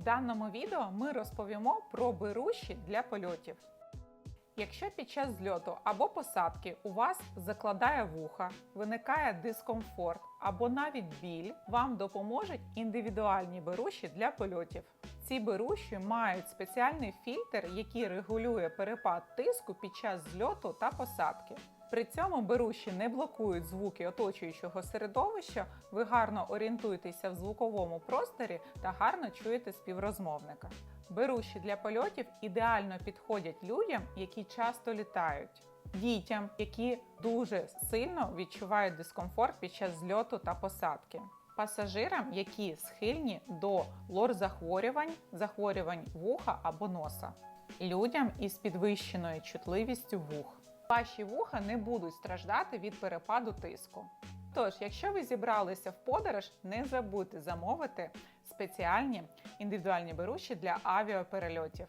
В даному відео ми розповімо про беруші для польотів. Якщо під час зльоту або посадки у вас закладає вуха, виникає дискомфорт або навіть біль, вам допоможуть індивідуальні беруші для польотів. Ці беруші мають спеціальний фільтр, який регулює перепад тиску під час зльоту та посадки. При цьому беруші не блокують звуки оточуючого середовища, ви гарно орієнтуєтеся в звуковому просторі та гарно чуєте співрозмовника. Беруші для польотів ідеально підходять людям, які часто літають, дітям, які дуже сильно відчувають дискомфорт під час зльоту та посадки. Пасажирам, які схильні до лор-захворювань, захворювань вуха або носа, людям із підвищеною чутливістю вух. Ваші вуха не будуть страждати від перепаду тиску. Тож, якщо ви зібралися в подорож, не забудьте замовити спеціальні індивідуальні беруші для авіаперельотів.